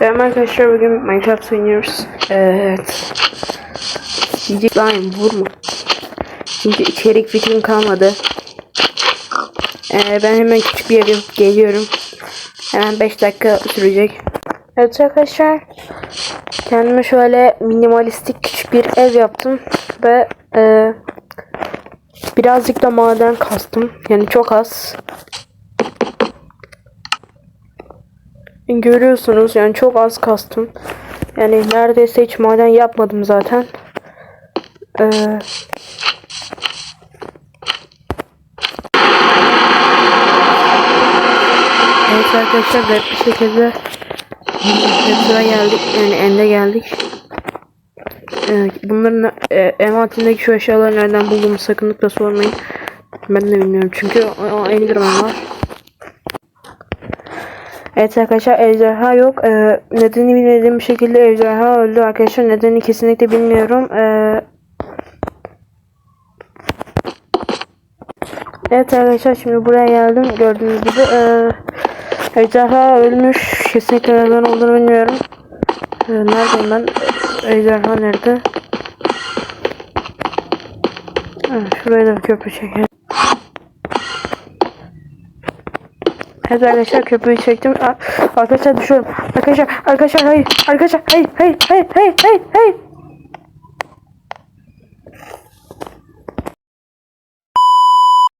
Selam arkadaşlar bugün Minecraft oynuyoruz. Evet. Diyecek lan vurma. Çünkü içerik fikrim kalmadı. Ee, ben hemen küçük bir yere geliyorum. Hemen 5 dakika sürecek. Evet arkadaşlar. Kendime şöyle minimalistik küçük bir ev yaptım. Ve e, birazcık da maden kastım. Yani çok az. Görüyorsunuz yani çok az kastım. Yani neredeyse hiç maden yapmadım zaten. Ee, evet arkadaşlar garip bir şekilde Sıra geldik yani ende geldik. Evet, bunların e, envanterindeki şu eşyaları nereden bulduğumu sakınlıkla sormayın. Ben de bilmiyorum çünkü o, o Enderman var. Evet arkadaşlar ejderha yok. Ee, nedeni bilmediğim bir şekilde ejderha öldü arkadaşlar. Nedeni kesinlikle bilmiyorum. Ee, evet arkadaşlar şimdi buraya geldim. Gördüğünüz gibi ee, ejderha ölmüş. Kesinlikle neden olduğunu bilmiyorum. Ee, neredeyim ben? Ejderha nerede? Ha, şuraya da bir köprü çekelim. Evet arkadaşlar köprüyü çektim. Arkadaşlar düşüyorum. Arkadaşlar arkadaşlar hayır. Arkadaşlar hayır hayır hayır hayır hayır hayır.